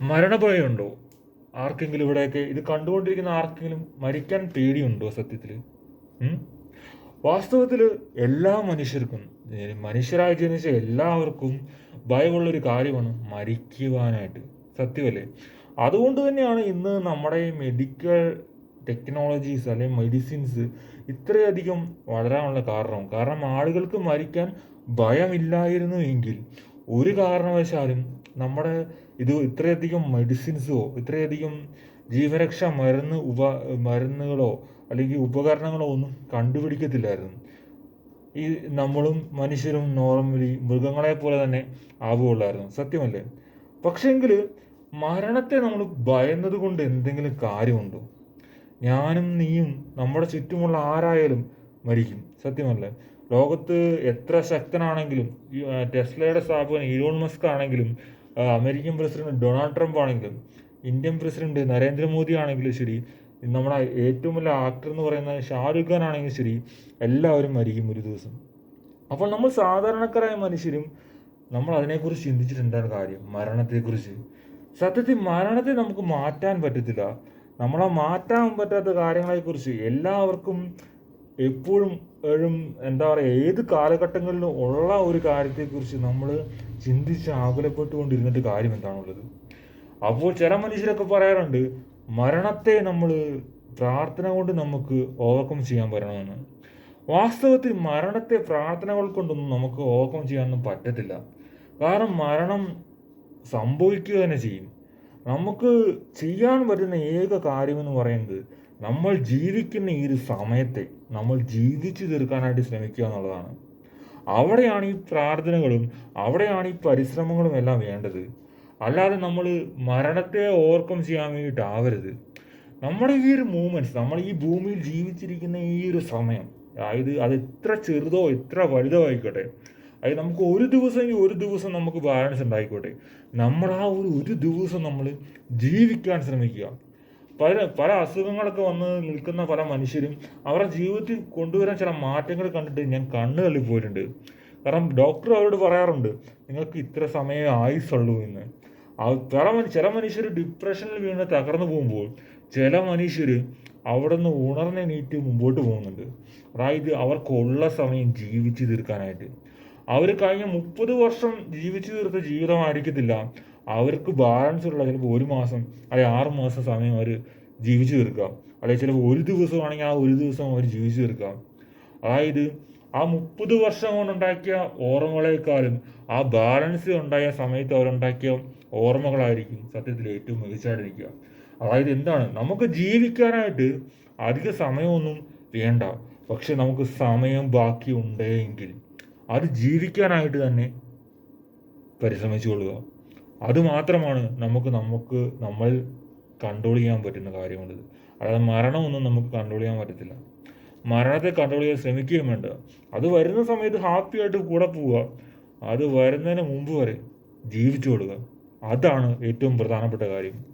മരണഭയമുണ്ടോ ആർക്കെങ്കിലും ഇവിടെയൊക്കെ? ഇത് കണ്ടുകൊണ്ടിരിക്കുന്ന ആർക്കെങ്കിലും മരിക്കാൻ പേടിയുണ്ടോ സത്യത്തിൽ വാസ്തവത്തിൽ എല്ലാ മനുഷ്യർക്കും മനുഷ്യരായി ജനിച്ച എല്ലാവർക്കും ഭയമുള്ളൊരു കാര്യമാണ് മരിക്കുവാനായിട്ട്. സത്യമല്ലേ? അതുകൊണ്ട് തന്നെയാണ് ഇന്ന് നമ്മുടെ മെഡിക്കൽ ടെക്നോളജീസ് അല്ലെങ്കിൽ മെഡിസിൻസ് ഇത്രയധികം വളരാനുള്ള കാരണം. കാരണം ആളുകൾക്ക് മരിക്കാൻ ഭയമില്ലായിരുന്നു എങ്കിൽ ഒരു കാരണവശാലും നമ്മുടെ ഇത് ഇത്രയധികം മെഡിസിൻസോ ഇത്രയധികം ജീവരക്ഷാ മരുന്ന് ഉപ മരുന്നുകളോ അല്ലെങ്കിൽ ഉപകരണങ്ങളോ ഒന്നും കണ്ടുപിടിക്കത്തില്ലായിരുന്നു. ഈ നമ്മളും മനുഷ്യരും നോർമലി മൃഗങ്ങളെ പോലെ തന്നെ ആവുകയുള്ളായിരുന്നു. സത്യമല്ലേ? പക്ഷെങ്കിൽ മരണത്തെ നമ്മൾ ഭയന്നത് കൊണ്ട് എന്തെങ്കിലും കാര്യമുണ്ടോ? ഞാനും നീയും നമ്മുടെ ചുറ്റുമുള്ള ആരായാലും മരിക്കും. സത്യമല്ലേ? ലോകത്ത് എത്ര ശക്തനാണെങ്കിലും ടെസ്ലയുടെ സ്ഥാപകൻ ഇലോൺ മസ്ക് ആണെങ്കിലും അമേരിക്കൻ പ്രസിഡന്റ് ഡൊണാൾഡ് ട്രംപ് ആണെങ്കിലും ഇന്ത്യൻ പ്രസിഡന്റ് നരേന്ദ്രമോദി ആണെങ്കിലും ശരി നമ്മുടെ ഏറ്റവും വലിയ ആക്ടർ എന്ന് പറയുന്ന ഷാരൂഖ് ഖാൻ ആണെങ്കിലും ശരി എല്ലാവരും മരിക്കും ഒരു ദിവസം. അപ്പോൾ നമ്മൾ സാധാരണക്കാരായ മനുഷ്യരും നമ്മൾ അതിനെക്കുറിച്ച് ചിന്തിച്ചിട്ടുണ്ടായിരുന്ന കാര്യം? മരണത്തെക്കുറിച്ച്. സത്യത്തിൽ മരണത്തെ നമുക്ക് മാറ്റാൻ പറ്റത്തില്ല. നമ്മളെ മാറ്റാൻ പറ്റാത്ത കാര്യങ്ങളെക്കുറിച്ച് എല്ലാവർക്കും എപ്പോഴും എന്താ പറയുക ഏത് കാലഘട്ടങ്ങളിലും ഉള്ള ഒരു കാര്യത്തെക്കുറിച്ച് നമ്മൾ ചിന്തിച്ച് ആകുലപ്പെട്ടുകൊണ്ടിരുന്നിട്ട് കാര്യം എന്താണുള്ളത്? അപ്പോൾ ചില മനുഷ്യരൊക്കെ പറയാറുണ്ട് മരണത്തെ നമ്മൾ പ്രാർത്ഥന കൊണ്ട് നമുക്ക് ഓവർകം ചെയ്യാൻ പറ്റണമെന്ന്. വാസ്തവത്തിൽ മരണത്തെ പ്രാർത്ഥനകൾ കൊണ്ടൊന്നും നമുക്ക് ഓവർകം ചെയ്യാനൊന്നും പറ്റത്തില്ല. കാരണം മരണം സംഭവിക്കുക തന്നെ ചെയ്യും. നമുക്ക് ചെയ്യാൻ പറ്റുന്ന ഏക കാര്യമെന്ന് പറയുന്നത് നമ്മൾ ജീവിക്കുന്ന ഈ ഒരു സമയത്തെ നമ്മൾ ജീവിച്ചു തീർക്കാനായിട്ട് ശ്രമിക്കുക എന്നുള്ളതാണ്. അവിടെയാണ് ഈ പ്രാർത്ഥനകളും അവിടെയാണ് ഈ പരിശ്രമങ്ങളും എല്ലാം വേണ്ടത്. അല്ലാതെ നമ്മൾ മരണത്തെ ഓവർകം ചെയ്യാൻ വേണ്ടിയിട്ടാവരുത്. നമ്മുടെ ഈ ഒരു മൂമെന്റ്സ് നമ്മൾ ഈ ഭൂമിയിൽ ജീവിച്ചിരിക്കുന്ന ഈ ഒരു സമയം അതായത് അത് എത്ര ചെറുതോ എത്ര വലുതോ ആയിക്കോട്ടെ അതായത് നമുക്ക് ഒരു ദിവസം ഈ ഒരു ദിവസം നമുക്ക് ബാലൻസ് ഉണ്ടായിക്കോട്ടെ. നമ്മൾ ആ ഒരു ഒരു ദിവസം നമ്മൾ ജീവിക്കാൻ ശ്രമിക്കുക. പല പല അസുഖങ്ങളൊക്കെ വന്ന് നിൽക്കുന്ന പല മനുഷ്യരും അവരുടെ ജീവിതത്തിൽ കൊണ്ടുവരാൻ ചില മാറ്റങ്ങൾ കണ്ടിട്ട് ഞാൻ കണ്ണു തള്ളി പോയിട്ടുണ്ട്. കാരണം ഡോക്ടർ അവരോട് പറയാറുണ്ട് നിങ്ങൾക്ക് ഇത്ര സമയം ആയുസുള്ളൂ എന്ന്. ചില ചില മനുഷ്യർ ഡിപ്രഷനിൽ വീണ് തകർന്നു പോകുമ്പോൾ ചില മനുഷ്യർ അവിടെ നിന്ന് ഉണർന്നെ നീറ്റ് മുമ്പോട്ട് പോകുന്നുണ്ട്. അതായത് അവർക്കുള്ള സമയം ജീവിച്ചു തീർക്കാനായിട്ട്. അവർ കഴിഞ്ഞ മുപ്പത് വർഷം ജീവിച്ചു തീർത്ത ജീവിതമായിരിക്കത്തില്ല. അവർക്ക് ബാലൻസ് ഉള്ള ചിലപ്പോൾ ഒരു മാസം അല്ലെങ്കിൽ ആറ് മാസം സമയം അവർ ജീവിച്ചു തീർക്കാം അല്ലെങ്കിൽ ചിലപ്പോൾ ഒരു ദിവസമാണെങ്കിൽ ആ ഒരു ദിവസം അവർ ജീവിച്ചു തീർക്കാം അതായത് ആ മുപ്പത് വർഷം കൊണ്ടുണ്ടാക്കിയ ഓർമ്മകളെക്കാളും ആ ബാലൻസ് ഉണ്ടായ സമയത്ത് അവരുണ്ടാക്കിയ ഓർമ്മകളായിരിക്കും സത്യത്തിൽ ഏറ്റവും മികച്ചായിട്ടിരിക്കുക അതായത് എന്താണ്? നമുക്ക് ജീവിക്കാനായിട്ട് അധിക സമയമൊന്നും വേണ്ട. പക്ഷെ നമുക്ക് സമയം ബാക്കി ഉണ്ടെങ്കിൽ അത് ജീവിക്കാനായിട്ട് തന്നെ പരിശ്രമിച്ചു കൊള്ളുക. അതുമാത്രമാണ് നമുക്ക് നമുക്ക് നമ്മൾ കൺട്രോൾ ചെയ്യാൻ പറ്റുന്ന കാര്യമുള്ളത് അതായത് മരണമൊന്നും നമുക്ക് കൺട്രോൾ ചെയ്യാൻ പറ്റത്തില്ല. മരണത്തെ കൺട്രോൾ ചെയ്യാൻ ശ്രമിക്കുകയും വേണ്ട. അത് വരുന്ന സമയത്ത് ഹാപ്പി ആയിട്ട് കൂടെ പോവുക. അത് വരുന്നതിന് മുമ്പ് വരെ ജീവിച്ചു കൊടുക്കുക. അതാണ് ഏറ്റവും പ്രധാനപ്പെട്ട കാര്യം.